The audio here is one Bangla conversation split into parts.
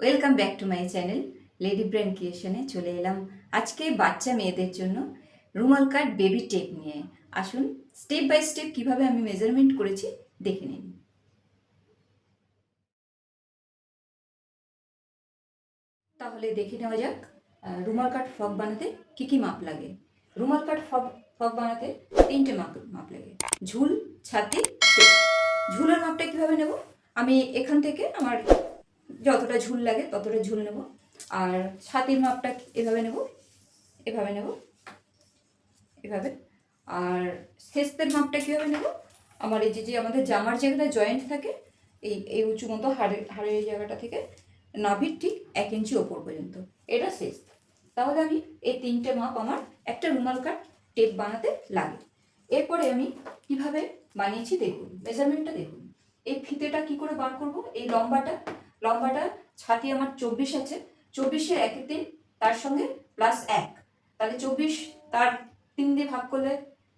Welcome back to my channel lady brand ক্রিয়েশনে চলে এলাম। আজকে বাচ্চা মেয়েদের জন্য রুমাল কাট বেবি টেপ নিয়ে। আসুন স্টেপ বাই স্টেপ কীভাবে আমি মেজারমেন্ট করেছি, দেখে নিন তাহলে দেখে নেওয়া যাক রুমাল কাট ফ্রক বানাতে কি কি মাপ লাগে। রুমাল কাট ফ্রক ফ্রক বানাতে তিনটে মাপ মাপ লাগে। ঝুল, ছাতি ঝুলের মাপটা কীভাবে নেব? আমি এখান থেকে আমার যতটা ঝুল লাগে ততটা ঝুল নেব। আর ছাতির মাপটা এভাবে নেব এভাবে নেব, এভাবে। আর শেষের মাপটা কীভাবে নেব? আমার এই যে যে আমাদের জামার যেখানে জয়েন্ট থাকে, এই এই উঁচু মতো হাড়ের হাড়ের জায়গাটা থেকে নাভির ঠিক এক ইঞ্চি ওপর পর্যন্ত। এটা শেষ। তাহলে আমি এই তিনটে মাপ আমার একটা রুমাল কাট, টেপ বানাতে লাগে। এরপরে আমি কীভাবে বানিয়েছি দেখুন মেজারমেন্টটা দেখুন। এই ফিতেটা কি করে বার করব? এই লম্বাটা লম্বাটা ছাতি আমার চব্বিশ আছে। চব্বিশের একের তিন তার সঙ্গে প্লাস এক। তাহলে চব্বিশ তার তিন দিয়ে ভাগ করলে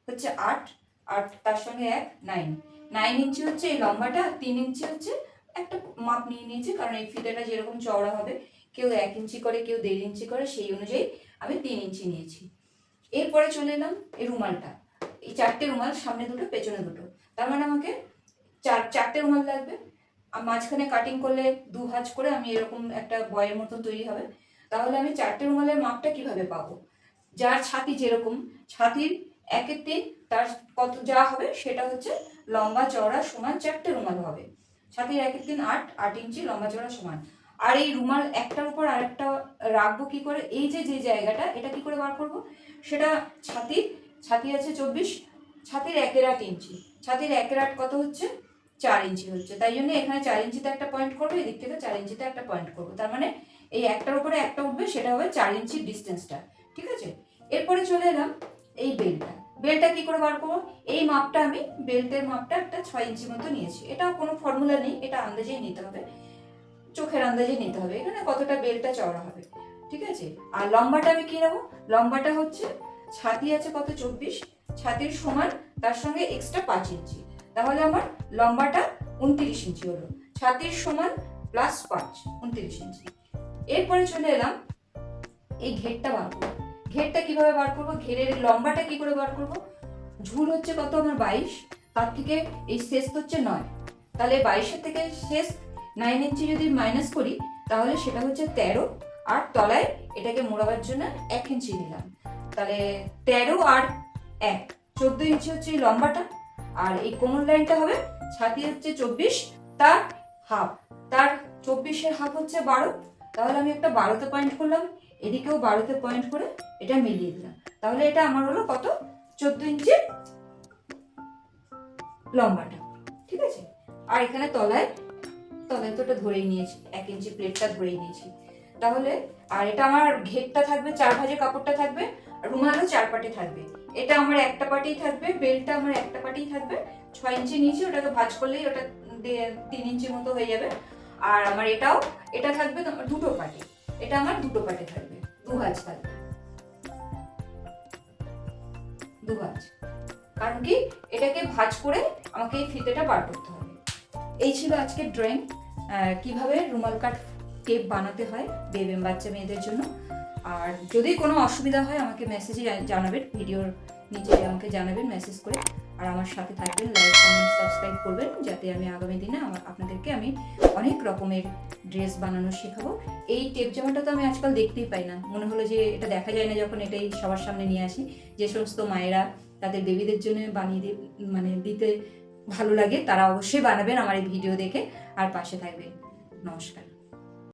হচ্ছে আট। আট তার সঙ্গে এক নাইন নাইন ইঞ্চি হচ্ছে এই লম্বাটা, তিন ইঞ্চি হচ্ছে একটা মাপ নিয়ে নিয়েছি, কারণ এই ফিতেটা যেরকম চওড়া হবে, কেউ এক ইঞ্চি করে, কেউ দেড় ইঞ্চি করে, সেই অনুযায়ী আমি তিন ইঞ্চি নিয়েছি। এরপরে চলে এলাম এই রুমালটা। এই চারটে রুমাল, সামনে দুটো, পেছনে দুটো। তার মানে আমাকে চার, চারটে রুমাল লাগবে। মাঝখানে কাটিং করলে দু ভাঁজ করে আমি এরকম একটা বয়ের মতন তৈরি হবে। তাহলে আমি চারটে রুমালের মাপটা কীভাবে পাবো? যার ছাতি যেরকম, ছাতির এক তিন তার কত যা হবে সেটা হচ্ছে লম্বা চওড়া সমান চারটে রুমাল হবে। ছাতির এক তিন আট আট ইঞ্চি লম্বা চওড়া সমান। আর এই রুমাল একটার উপর আরেকটা রাখব কি করে? এই যে যে জায়গাটা, এটা কি করে বার করব? সেটা ছাতির ছাতি আছে চব্বিশ, ছাতির একের আট ইঞ্চি। ছাতির একের আট কত হচ্ছে? চার ইঞ্চি হচ্ছে। তাই জন্য এখানে চার ইঞ্চিতে একটা পয়েন্ট করব, এদিক থেকে চার ইঞ্চিতে একটা পয়েন্ট করব। তার মানে এই একটার উপরে একটা উঠবে, সেটা হবে চার ইঞ্চির ডিস্টেন্সটা ঠিক আছে? এরপরে চলে এলাম এই বেলটা বেলটা কি করে বার করব? এই মাপটা আমি বেল্টের মাপটা একটা ছয় ইঞ্চি মতো নিয়েছি। এটাও কোনো ফর্মুলা নেই, এটা আন্দাজেই নিতে হবে। চোখের আন্দাজেই নিতে হবে। এখানে কতটা বেলটা চওড়া হবে। ঠিক আছে? আর লম্বাটা আমি কি নেব? লম্বাটা হচ্ছে, ছাতি আছে কত? চব্বিশ। ছাতির সমান তার সঙ্গে এক্সট্রা পাঁচ ইঞ্চি। তাহলে আমার লম্বাটা উনত্রিশ ইঞ্চি হলো। ছাতির সমান প্লাস পাঁচ, উনত্রিশ ইঞ্চি। এরপরে চলে এলাম এই ঘেরটা বার করব। ঘেরটা কীভাবে বার করব? ঘেরের লম্বাটা কি করে বার করব? ঝুল হচ্ছে কত? আমার বাইশ। তার থেকে এই শেষ হচ্ছে নয়। তাহলে বাইশের থেকে শেষ নাইন ইঞ্চি যদি মাইনাস করি, তাহলে সেটা হচ্ছে তেরো। আর তলায় এটাকে মোড়াবার জন্য এক ইঞ্চি নিলাম। তাহলে তেরো আর এক। চোদ্দ ইঞ্চি হচ্ছে এই লম্বাটা। আর এই কোমর লাইনটা হবে ছাতি হচ্ছে চব্বিশ, তার হাফ। তার চব্বিশের হাফ হচ্ছে বারো। তাহলে আমি একটা বারোতে পয়েন্ট করলাম, এদিকেও বারোতে পয়েন্ট করে এটা মিলিয়ে দিলাম। তাহলে এটা আমার হলো কত? চোদ্দ ইঞ্চি লম্বাটা, ঠিক আছে? আর এখানে তলায় তলায় তো ওটা ধরেই নিয়েছি, এক ইঞ্চি প্লেটটা ধরেই নিয়েছি। তাহলে, আর এটা আমার ঘেরটা থাকবে, চার ভাজে কাপড়টা থাকবে রুমালও চার পাটে থাকবে। এটা আমার একটা পাটেই থাকবে বেল্টটা আমার একটা পাটেই থাকবে। ছয় ইঞ্চি নিয়েছি ওটাকে ভাঁজ করলেই ওটা তিন ইঞ্চি মতো হয়ে যাবে। আর আমার এটাও, এটা থাকবে তোমার দুটো পাটে। এটা আমার দুটো পাটে থাকবে, দু ভাঁজ থাকবে। দু ভাঁজ। কারণ কি? এটাকে ভাজ করে আমাকে এই ফিতেটা বার করতে হবে। এই ছিল আজকে ড্রয়িং। কীভাবে রুমাল কাট টেপ বানাতে হয় বেবি বাচ্চা মেয়েদের জন্য। আর যদি কোনো অসুবিধা হয়, আমাকে মেসেজে জানাবেন ভিডিওর নিচে আমাকে জানাবেন মেসেজ করে। আর আমার সাথে থাকবেন লাইক কমেন্ট সাবস্ক্রাইব করবেন, যাতে আমি আগামী দিনে আমার, আপনাদেরকে আমি অনেক রকমের ড্রেস বানানো শেখাবো। এই টেপ জামাটা তো আমি আজকাল দেখতেই পাই না। মনে হলো যে এটা দেখা যায় না যখন এটাই সবার সামনে নিয়ে আসি। যে সমস্ত মায়েরা তাদের বেবিদের জন্য বানিয়ে দি মানে দিতে ভালো লাগে, তারা অবশ্যই বানাবেন আমার এই ভিডিও দেখে। আর পাশে থাকবেন। নমস্কার।